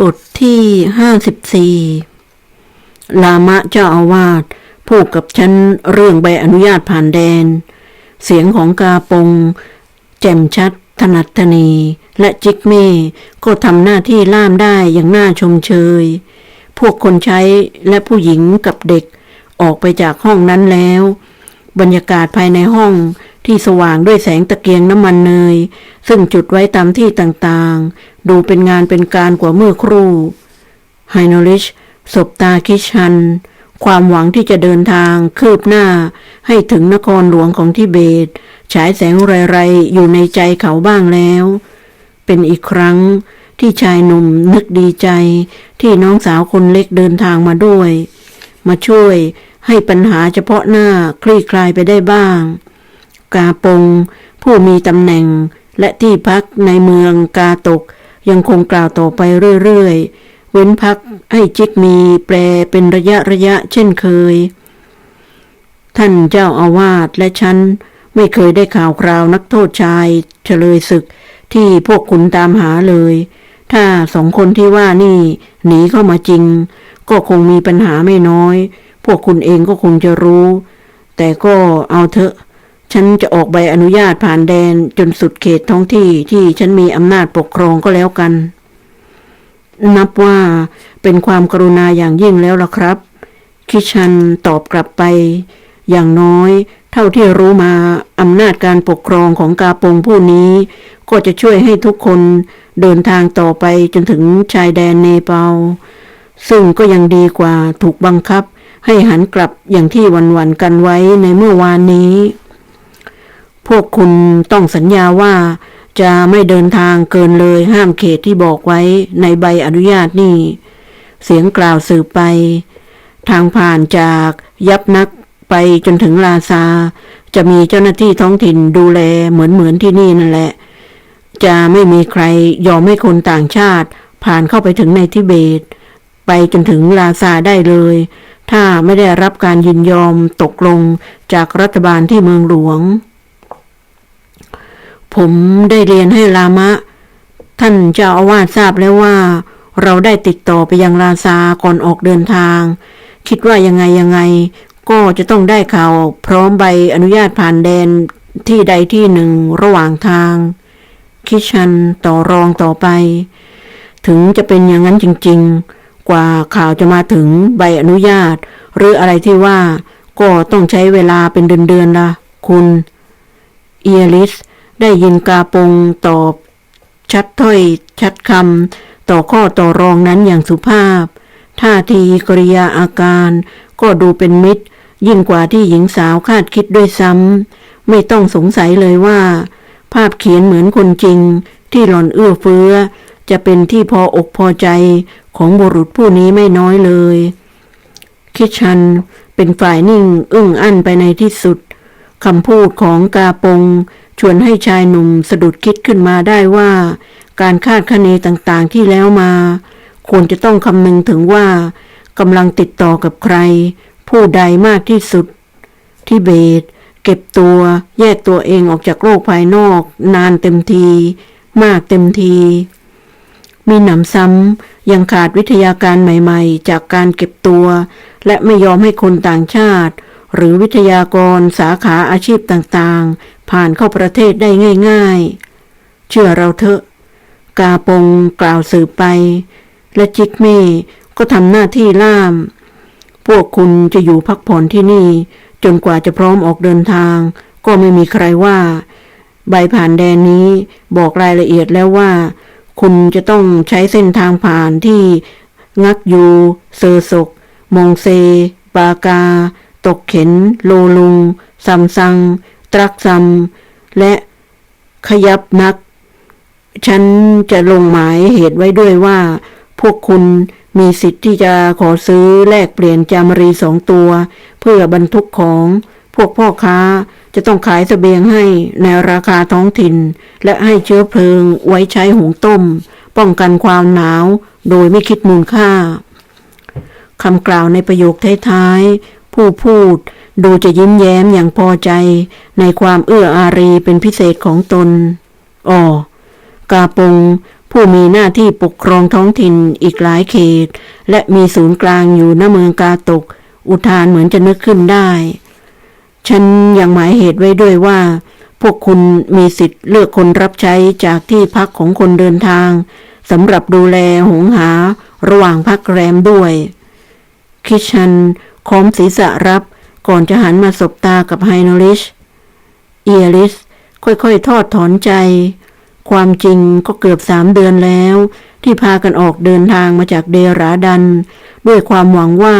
บทที่ห้าสิบสี่ลามะเจ้าอาวาสพูดกับฉันเรื่องใบอนุญาตผ่านแดน เสียงของกาปง แจ่มชัด ถนัดทนี และจิกเม่ก็ทำหน้าที่ล่ามได้อย่างน่าชมเชย พวกคนใช้และผู้หญิงกับเด็กออกไปจากห้องนั้นแล้ว บรรยากาศภายในห้องที่สว่างด้วยแสงตะเกียงน้ำมันเนย ซึ่งจุดไว้ตามที่ต่างๆ ดูเป็นงานเป็นการกว่าเมื่อครู่ไฮโนลิชสบตาคิชัน ความหวังที่จะเดินทางคืบหน้า ให้ถึงนครหลวงของทิเบต ฉายแสงไรๆ อยู่ในใจเขาบ้างแล้ว เป็นอีกครั้งที่ชายหนุ่มนึกดีใจที่น้องสาวคนเล็กเดินทางมาด้วย มาช่วยให้ปัญหาเฉพาะหน้าคลี่คลายไปได้บ้าง กาปง ผู้มีตำแหน่งและที่พักในเมืองกาตกยังคงกล่าวต่อไปเรื่อยๆ เว้นพักให้จิกมีแปลเป็นระยะระยะเช่นเคย ท่านเจ้าอาวาสและฉันไม่เคยได้ข่าวคราวนักโทษชายเฉลยศึกที่พวกคุณตามหาเลย ถ้าสองคนที่ว่านี่ หนีเข้ามาจริง ก็คงมีปัญหาไม่น้อย พวกคุณเองก็คงจะรู้ แต่ก็เอาเถอะ ฉันจะออกใบอนุญาตผ่านแดนจนสุดเขตท้องที่ที่ฉันมีอำนาจปกครองก็แล้วกัน นับว่าเป็นความกรุณาอย่างยิ่งแล้วล่ะครับ คิชันตอบกลับไป อย่างน้อย เท่าที่รู้มาอำนาจการปกครองของกาปงผู้นี้ ก็จะช่วยให้ทุกคนเดินทางต่อไปจนถึงชายแดนเนปาล ซึ่งก็ยังดีกว่าถูกบังคับ ให้หันกลับอย่างที่วันๆกันไว้ในเมื่อวานนี้ พวกคุณต้องสัญญาว่าจะไม่เดินทางเกินเลยห้ามเขตที่บอกไว้ในใบอนุญาตนี่ เสียงกล่าวสืบไป ทางผ่านจากยับนักไปจนถึงลาซา จะมีเจ้าหน้าที่ท้องถิ่นดูแลเหมือนเหมือนที่นี่นั่นแหละ จะไม่มีใครยอมให้คนต่างชาติผ่านเข้าไปถึงในทิเบต ไปจนถึงลาซาได้เลย ถ้าไม่ได้รับการยินยอมตกลงจากรัฐบาลที่เมืองหลวง ผมได้เรียนให้ลามะ ท่านเจ้าอาวาสทราบแล้วว่า เราได้ติดต่อไปยังลาซาก่อนออกเดินทาง คิดว่ายังไงยังไง ก็จะต้องได้ข่าวพร้อมใบอนุญาตผ่านแดนที่ใดที่หนึ่งระหว่างทาง คิชันต่อรองต่อไป ถึงจะเป็นอย่างนั้นจริง ๆ กว่าข่าวจะมาถึงใบอนุญาต หรืออะไรที่ว่า ก็ต้องใช้เวลาเป็นเดือนๆละคุณ เอียลิส ได้ยินกาปงตอบ ชัดถ้อยชัดคำต่อข้อต่อรองนั้นอย่างสุภาพ ท่าทีกริยาอาการก็ดูเป็นมิตร ยิ่งกว่าที่หญิงสาวคาดคิดด้วยซ้ำไม่ต้องสงสัยเลยว่า ภาพเขียนเหมือนคนจริง ที่หล่อนเอื้อเฟื้อ จะเป็นที่พออกพอใจ ของบุรุษผู้นี้ไม่น้อยเลย คิดชันเป็นฝ่ายนิ่งอึ้งอั้นไปในที่สุดคำพูดของกาปง ชวนให้ชายหนุ่มสะดุดคิดขึ้นมาได้ว่า การคาดคะเนต่างๆที่แล้วมา ควรจะต้องคำนึงถึงว่ากำลังติดต่อกับใคร ผู้ใดมากที่สุดที่เบต เก็บตัว แยกตัวเองออกจากโลกภายนอก นานเต็มที มากเต็มที มีหนำซ้ำยังขาดวิทยาการใหม่ๆ จากการเก็บตัว และไม่ยอมให้คนต่างชาติ หรือวิทยากรสาขาอาชีพต่างๆ ผ่านเข้าประเทศได้ง่าย ๆ เชื่อเราเถอะ กาปงกล่าวสืบไป และจิกเม่ก็ทำหน้าที่ล่าม พวกคุณจะอยู่พักผ่อนที่นี่ จนกว่าจะพร้อมออกเดินทาง ก็ไม่มีใครว่า ใบผ่านแดนนี้บอกรายละเอียดแล้วว่า คุณจะต้องใช้เส้นทางผ่านที่งักยู เซอร์ศก มงเซ ปากา ตกเข็น โลลุง ซัมซัง ตรักซัม และขยับนัก ฉันจะลงหมายเหตุไว้ด้วยว่า พวกคุณมีสิทธิ์ที่จะขอซื้อแลกเปลี่ยนจามรีสองตัว เพื่อบรรทุกของพวกพ่อค้า จะต้องขายสเสบียงให้ในราคาท้องถิ่น และให้เชื้อเพลิงไว้ใช้หุงต้ม ป้องกันความหนาว โดยไม่คิดมูลค่าคำกล่าวในประโยคท้ายๆ ผู้พูดดูจะยิ้มแย้มอย่างพอใจในความเอื้ออารีเป็นพิเศษของตนอ๋อกาปงผู้มีหน้าที่ปกครองท้องถิ่นอีกหลายเขต และมีศูนย์กลางอยู่ณเมืองกาตก อุทานเหมือนจะนึกขึ้นได้ ฉันยังหมายเหตุไว้ด้วยว่า พวกคุณมีสิทธิ์เลือกคนรับใช้จากที่พักของคนเดินทางสำหรับดูแลหงหาระหว่างพักแรมด้วย คิดชันค้อมศีรษะรับก่อนจะหันมาสบตากับไฮโนลิช เอียริส ค่อยๆ ทอดถอนใจ ความจริงก็เกือบสามเดือนแล้ว ที่พากันออกเดินทางมาจากเดราดัน ด้วยความหวังว่า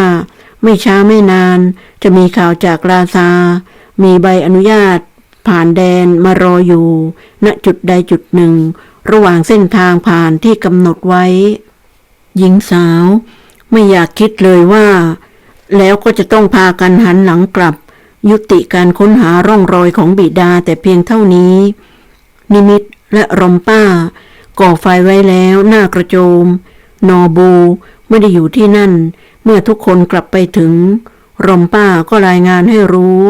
ไม่ช้าไม่นาน จะมีข่าวจากลาซา มีใบอนุญาต ผ่านแดนมารออยู่ ณจุดใดจุดหนึ่ง ระหว่างเส้นทางผ่านที่กำหนดไว้ หญิงสาว ไม่อยากคิดเลยว่า แล้วก็จะต้องพากันหันหลังกลับ ยุติการค้นหาร่องรอยของบิดาแต่เพียงเท่านี้ นิมิตและรอมป้า ก่อไฟไว้แล้วหน้ากระโจม นอบู ไม่ได้อยู่ที่นั่น เมื่อทุกคนกลับไปถึง รอมป้าก็รายงานให้รู้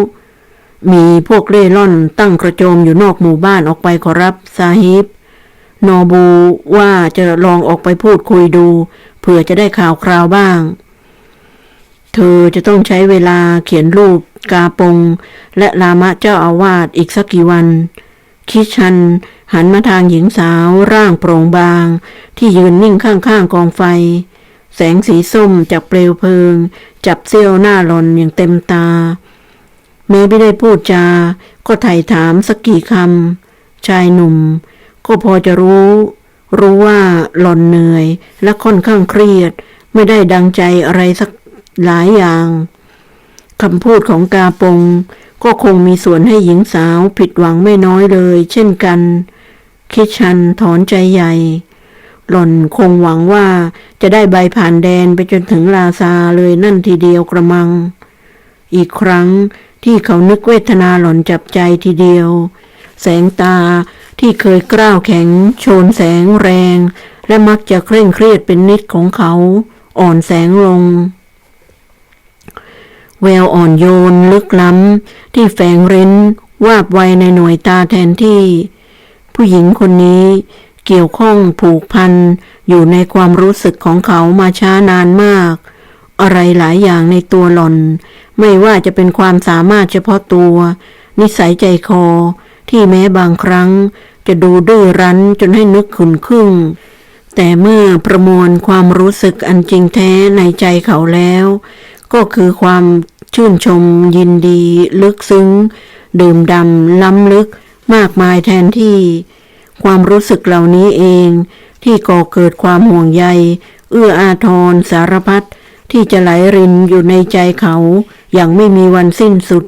มีพวกเร่ร่อนตั้งกระโจมอยู่นอกหมู่บ้านออกไปขอรับซาฮิบนอบูว่าจะลองออกไปพูดคุยดูเผื่อจะได้ข่าวคราวบ้าง เธอจะต้องใช้เวลาเขียนรูปกาปง และลามะเจ้าอาวาสอีกสักกี่วัน คิชันหันมาทางหญิงสาวร่างโปร่งบาง ที่ยืนนิ่งข้างๆกองไฟ แสงสีส้มจากเปลวเพลิง จับเสี้ยวหน้าหลอนอย่างเต็มตาแม้ไม่ได้พูดจา ก็ไถ่ถามสักกี่คำชายหนุ่ม ก็พอจะรู้ รู้ว่าหลอนเหนื่อย และค่อนข้างเครียด ไม่ได้ดังใจอะไรสักหลายอย่างคำพูดของกาปง ก็คงมีส่วนให้หญิงสาวผิดหวังไม่น้อยเลย เช่นกัน คิดชันถอนใจใหญ่ หล่อนคงหวังว่าจะได้ใบผ่านแดนไปจนถึงลาซาเลยนั่นทีเดียวกระมัง อีกครั้งที่เขานึกเวทนาหล่อนจับใจทีเดียว แสงตาที่เคยกล้าวแข็ง โชนแสงแรง และมักจะเคร่งเครียดเป็นนิดของเขา อ่อนแสงลง แววอ่อนโยนลึกล้ำ ที่แฝงเร้นวาบไวในหน่วยตาแทนที่ ผู้หญิงคนนี้ เกี่ยวข้องผูกพันอยู่ในความรู้สึกของเขามาช้านานมาก อะไรหลายอย่างในตัวหล่อน ไม่ว่าจะเป็นความสามารถเฉพาะตัว นิสัยใจคอ ที่แม้บางครั้ง จะดูดื้อรั้นจนให้นึกขุนขึ้นแต่เมื่อประมวลความรู้สึกอันจริงแท้ในใจเขาแล้ว ก็คือความชื่นชมยินดี ลึกซึ้ง ดื่มดำล้ำลึกมากมายแทนที่ ความรู้สึกเหล่านี้เอง ที่ก่อเกิดความห่วงใย เอื้ออาทรสารพัดที่จะไหลรินอยู่ในใจเขาอย่างไม่มีวันสิ้นสุด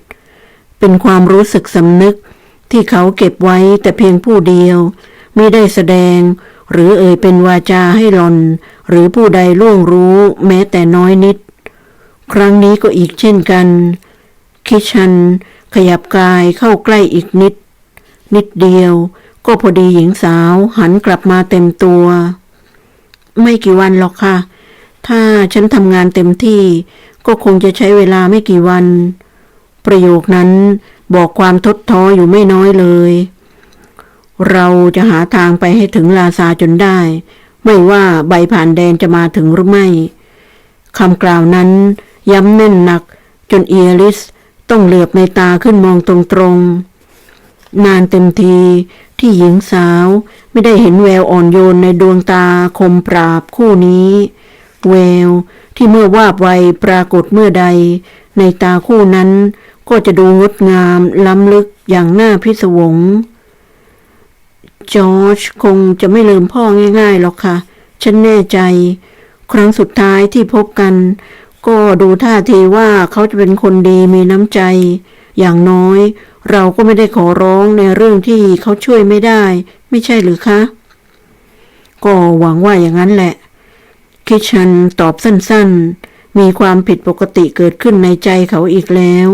เป็นความรู้สึกสำนึกที่เขาเก็บไว้แต่เพียงผู้เดียว ไม่ได้แสดง หรือเอ่ยเป็นวาจาให้หลอน หรือผู้ใดล่วงรู้แม้แต่น้อยนิด ครั้งนี้ก็อีกเช่นกัน คิชัน ขยับกายเข้าใกล้อีกนิด นิดเดียว ก็พอดีหญิงสาวหันกลับมาเต็มตัว ไม่กี่วันหรอกค่ะ ถ้าฉันทำงานเต็มที่ ก็คงจะใช้เวลาไม่กี่วัน ประโยคนั้นบอกความทดท้ออยู่ไม่น้อยเลย เราจะหาทางไปให้ถึงลาซาจนได้ ไม่ว่าใบผ่านแดนจะมาถึงหรือไม่คำกล่าวนั้นย้ำแน่นหนัก จนเอียริสต้องเหลือบในตาขึ้นมองตรงๆ นานเต็มทีที่หญิงสาวไม่ได้เห็นแววอ่อนโยนในดวงตาคมปราบคู่นี้ แววที่เมื่อวาบไวปรากฏเมื่อใด ในตาคู่นั้นก็จะดูงดงามล้ำลึกอย่างน่าพิศวง จอร์จคงจะไม่ลืมพ่อง่ายๆหรอกค่ะ ฉันแน่ใจ ครั้งสุดท้ายที่พบกัน ก็ดูท่าทีว่าเขาจะเป็นคนดีมีน้ำใจ อย่างน้อย เราก็ไม่ได้ขอร้องในเรื่องที่เขาช่วยไม่ได้ ไม่ใช่หรือคะ ก็หวังว่าอย่างนั้นแหละ คิดชันตอบสั้นๆ มีความผิดปกติเกิดขึ้นในใจเขาอีกแล้ว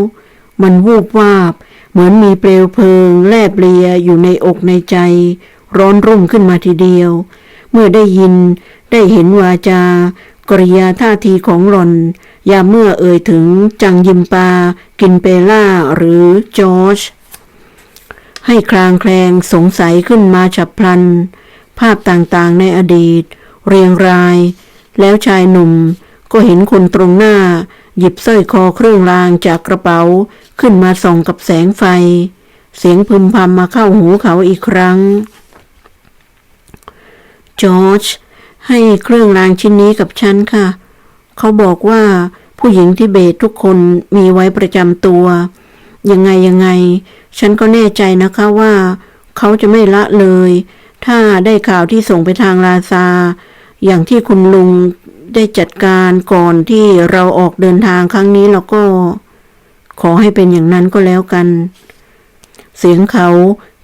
มันวูบวาบ เหมือนมีเปลวเพลิง แลบเลียอยู่ในอกในใจ ร้อนรุ่มขึ้นมาทีเดียว เมื่อได้ยินได้เห็นวาจา กริยาท่าทีของหล่อน ยามเมื่อเอ่ยถึงจังยิมปา กินเปล่าหรือจอร์จให้คลางแคลงสงสัยขึ้นมาฉับพลัน ภาพต่างๆในอดีต เรียงราย แล้วชายหนุ่มก็เห็นคนตรงหน้า หยิบสร้อยคอเครื่องรางจากกระเป๋าขึ้นมาส่องกับแสงไฟ เสียงพึมพำมาเข้าหูเขาอีกครั้งจอร์จ ให้เครื่องรางชิ้นนี้กับฉันค่ะ เขาบอกว่าผู้หญิงทิเบตทุกคนมีไว้ประจำตัว ยังไงยังไง ฉันก็แน่ใจนะคะว่า เขาจะไม่ละเลย ถ้าได้ข่าวที่ส่งไปทางลาซา อย่างที่คุณลุงได้จัดการก่อนที่เราออกเดินทางครั้งนี้แล้วก็ ขอให้เป็นอย่างนั้นก็แล้วกัน เสียงเขา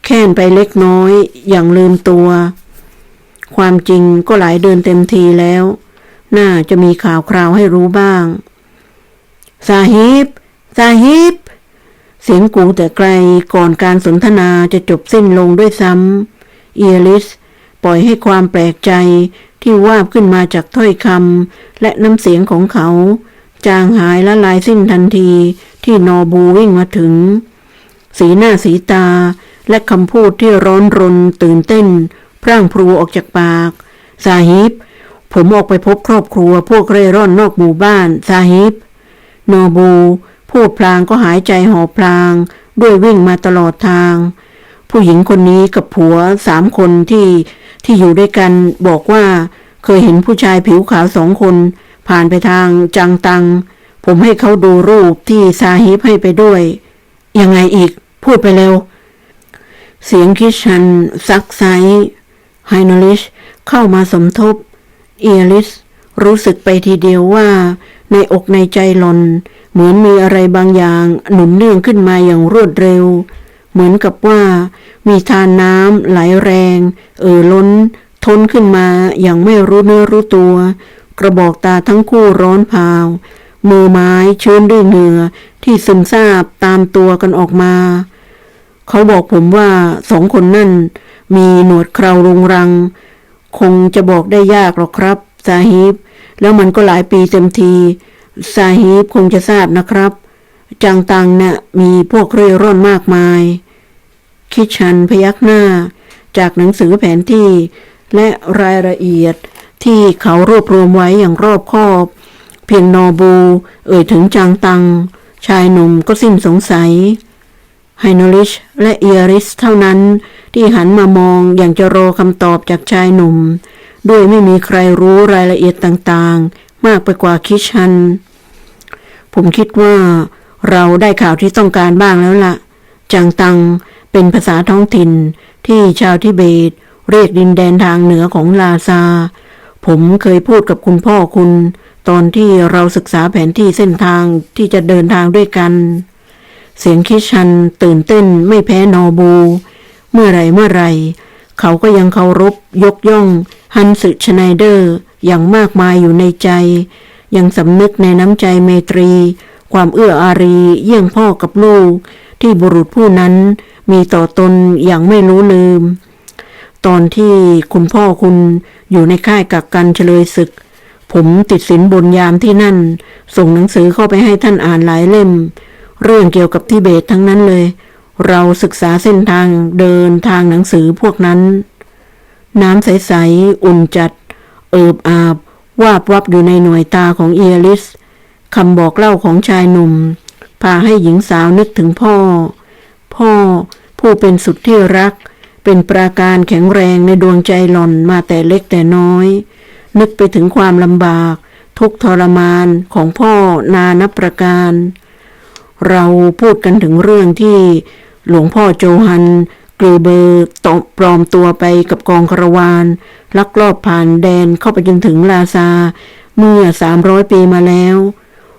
แค่นไปเล็กน้อยอย่างลืมตัว ความจริงก็หลายเดือนเต็มทีแล้ว น่าจะมีข่าวคราวให้รู้บ้างสาฮิบสาฮิบ เสียงกูแต่ไกลก่อนการสนทนาจะจบสิ้นลงด้วยซ้ำเอลิส ปล่อยให้ความแปลกใจที่วาบขึ้นมาจากถ้อยคำและน้ำเสียงของเขา จางหายละลายสิ้นทันทีที่นอบูวิ่งมาถึง สีหน้าสีตาและคำพูดที่ร้อนรนตื่นเต้น พร่างพรูออกจากปากสาฮิบ ผมออกไปพบครอบครัว พวกเร่ร่อนนอกหมู่บ้านสาฮิบ นอบูพูดพลางก็หายใจหอบพลาง ด้วยวิ่งมาตลอดทาง ผู้หญิงคนนี้กับผัวสามคนที่ที่อยู่ด้วยกันบอกว่าเคยเห็นผู้ชายผิวขาวสองคน ผ่านไปทางจังตัง ผมให้เขาดูรูปที่ซาฮิบให้ไปด้วย ยังไงอีก พูดไปเร็ว เสียงคิชันซักไซ ไฮนอลิชเข้ามาสมทบ เอลิสรู้สึกไปทีเดียวว่า ในอกในใจหลอน เหมือนมีอะไรบางอย่างหนุนเนื่องขึ้นมาอย่างรวดเร็ว เหมือนกับว่า มีทานน้ำไหลแรง เอ่อล้น ทนขึ้นมาอย่างไม่รู้เนื้อรู้ตัว กระบอกตาทั้งคู่ร้อนเผามือไม้ชื้นด้วยเหงื่อที่ซึมซาบตามตัวกันออกมา เขาบอกผมว่าสองคนนั่น มีหนวดเครารุงรัง คงจะบอกได้ยากหรอกครับซาฮิบ แล้วมันก็หลายปีเต็มทีซาฮิบคงจะทราบนะครับจังตังเนะ่ะมีพวกเร่ร่อนมากมาย คิดชันพยักหน้า จากหนังสือแผนที่ และรายละเอียดที่เขารวบรวมไว้อย่างรอบคอบ เพียงนอบู เอ่ยถึงจางตัง ชายหนุ่มก็สิ้นสงสัย ไฮโนลิชและเอียริสเท่านั้นที่หันมามองอย่างจะรอคำตอบจากชายหนุ่ม ด้วยไม่มีใครรู้รายละเอียดต่างๆ มากไปกว่าคิชัน ผมคิดว่าเราได้ข่าวที่ต้องการบ้างแล้วละ่ะ จังตังเป็นภาษาท้องถิ่นที่ชาวทิเบต เรียกดินแดนทางเหนือของลาซา ผมเคยพูดกับคุณพ่อคุณ ตอนที่เราศึกษาแผนที่เส้นทางที่จะเดินทางด้วยกัน เสียงคิชันตื่นเต้นไม่แพ้นอบู เมื่อไรเมื่อไรเขาก็ยังเคารพยกย่องฮันสึชไนเดอร์อย่างมากมายอยู่ในใจ ยังสำนึกในน้ำใจเมตรี ความเอื้ออารีเยี่ยงพ่อกับลูก ที่บุรุษผู้นั้นมีต่อตนอย่างไม่รู้ลืม ตอนที่คุณพ่อคุณอยู่ในค่ายกักกันเฉลยศึก ผมติดสินบนยามที่นั่น ส่งหนังสือเข้าไปให้ท่านอ่านหลายเล่ม เรื่องเกี่ยวกับทิเบตทั้งนั้นเลย เราศึกษาเส้นทางเดินทางหนังสือพวกนั้น น้ำใส ๆ อุ่นจัด เอิบอาบ วาบวับอยู่ในหน่วยตาของเอียลิสคำบอกเล่าของชายหนุ่ม พาให้หญิงสาวนึกถึงพ่อ พ่อผู้เป็นสุดที่รัก เป็นปราการแข็งแรงในดวงใจหล่อนมาแต่เล็กแต่น้อย นึกไปถึงความลำบาก ทุกทรมานของพ่อนานับประการ เราพูดกันถึงเรื่องที่หลวงพ่อโจฮันกลือเบอร์ตบปลอมตัวไปกับกองคารวานลักลอบผ่านแดนเข้าไปจนถึงลาซา เมื่อสามร้อยปีมาแล้ว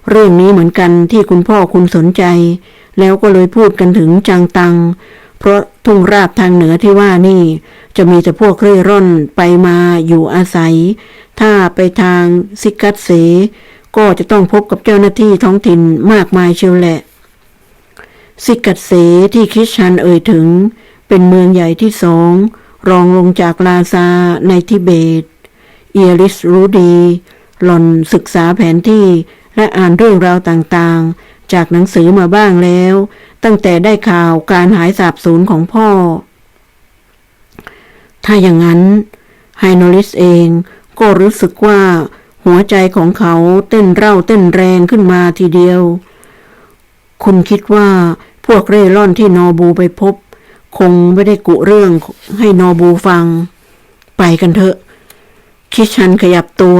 เรื่องนี้เหมือนกันที่คุณพ่อคุณสนใจ แล้วก็เลยพูดกันถึงจังตัง เพราะทุ่งราบทางเหนือที่ว่านี่ จะมีแต่พวกเร่ร่อนไปมาอยู่อาศัย ถ้าไปทางซิกัตเสก็จะต้องพบกับเจ้าหน้าที่ท้องถิ่นมากมายเชียวแหละ ซิกัตเสที่คริสชันเอ่ยถึง เป็นเมืองใหญ่ที่สอง รองลงจากลาซาในทิเบต เอริสรู้ดี หล่อนศึกษาแผนที่และอ่านเรื่องราวต่างๆ จากหนังสือมาบ้างแล้ว ตั้งแต่ได้ข่าวการหายสาบสูญของพ่อ ถ้าอย่างนั้นไฮโนลิสเองก็รู้สึกว่าหัวใจของเขาเต้นเร่าเต้นแรงขึ้นมาทีเดียว คุณคิดว่าพวกเร่ร่อนที่นอบูไปพบ คงไม่ได้กุเรื่องให้นอบูฟัง ไปกันเถอะ คิดชันขยับตัว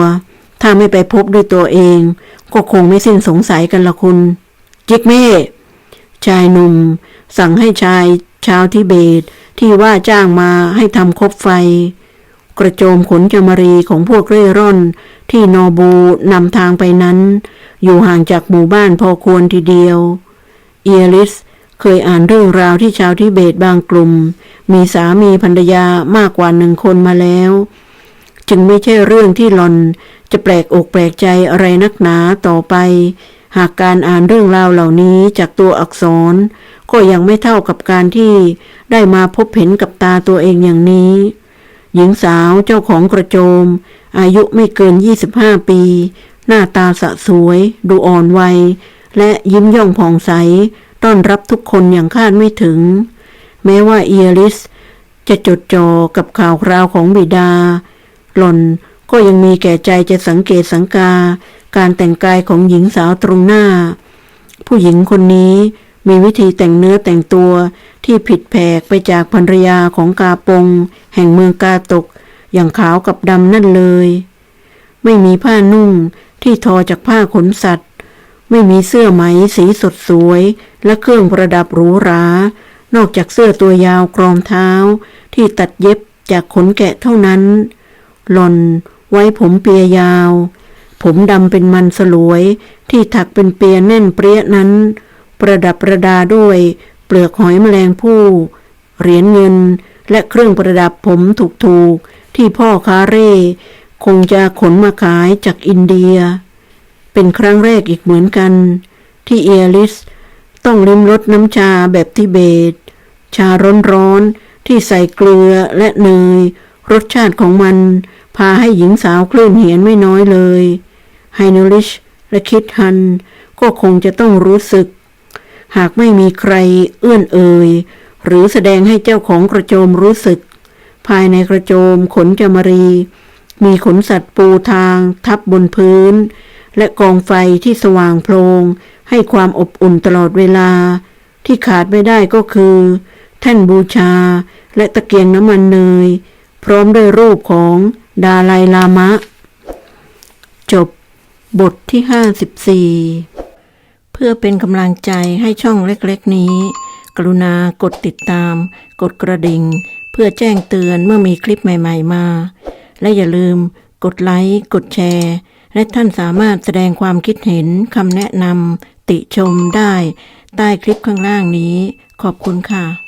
ถ้าไม่ไปพบด้วยตัวเอง ก็คงไม่สิ้นสงสัยกันละคุณ จิกเม่ชายหนุ่ม สั่งให้ชายชาวทิเบต ที่ว่าจ้างมาให้ทำคบไฟ กระโจมขนจามรีของพวกเร่ร่อน ที่นอบูนำทางไปนั้น อยู่ห่างจากหมู่บ้านพอควรทีเดียว เอียริส เคยอ่านเรื่องราวที่ชาวทิเบตบางกลุ่ม มีสามีภรรยามากกว่าหนึ่งคนมาแล้ว จึงไม่ใช่เรื่องที่หลอนจะแปลกอกแปลกใจอะไรนักหนาต่อไป หากการอ่านเรื่องราวเหล่านี้จากตัวอักษร ก็ยังไม่เท่ากับการที่ได้มาพบเห็นกับตาตัวเองอย่างนี้ หญิงสาวเจ้าของกระโจม อายุไม่เกิน 25 ปี หน้าตาสะสวย ดูอ่อนวัย และยิ้มย่องผ่องใส ต้อนรับทุกคนอย่างคาดไม่ถึง แม้ว่าเอียริส จะจดจ่อกับข่าวคราวของบิดา หล่อนก็ยังมีแก่ใจจะสังเกตสังกา การแต่งกายของหญิงสาวตรงหน้า ผู้หญิงคนนี้มีวิธีแต่งเนื้อแต่งตัวที่ผิดแผกไปจากภรรยาของกาปง แห่งเมืองกาตก อย่างขาวกับดำนั่นเลย ไม่มีผ้านุ่งที่ทอจากผ้าขนสัตว์ ไม่มีเสื้อไหมสีสดสวย และเครื่องประดับหรูหรา นอกจากเสื้อตัวยาวกรอมเท้า ที่ตัดเย็บจากขนแกะเท่านั้น หล่อนไว้ผมเปียยาว ผมดำเป็นมันสลวย ที่ถักเป็นเปียแน่นเปรี้ยนั้น ประดับประดาด้วยเปลือกหอยแมลงภู่เหรียญเงินและเครื่องประดับผมถูกๆที่พ่อคาเร่ คงจะขนมาขายจากอินเดีย เป็นครั้งแรกอีกเหมือนกัน ที่เอลิส ต้องลิ้มรสน้ำชาแบบทิเบต ชาร้อนๆ ที่ใส่เกลือและเนย รสชาติของมัน พาให้หญิงสาวคลื่นเหียนไม่น้อยเลยไฮนลิชและคิดฮัน ก็คงจะต้องรู้สึก หากไม่มีใครเอื้อนเอ่ย หรือแสดงให้เจ้าของกระโจมรู้สึก ภายในกระโจมขนจามรี มีขนสัตว์ปูทางทับบนพื้น และกองไฟที่สว่างโพลงให้ความอบอุ่นตลอดเวลา ที่ขาดไม่ได้ก็คือ แท่นบูชาและตะเกียงน้ำมันเนย พร้อมด้วยรูปของดาไลลามะ จบบทที่ 54 เพื่อเป็นกำลังใจให้ช่องเล็กๆนี้ กรุณากดติดตาม กดกระดิ่ง เพื่อแจ้งเตือนเมื่อมีคลิปใหม่ ๆ มา และอย่าลืมกดไลค์ กดแชร์ และท่านสามารถแสดงความคิดเห็นคำแนะนำติชมได้ ใต้คลิปข้างล่างนี้ ขอบคุณค่ะ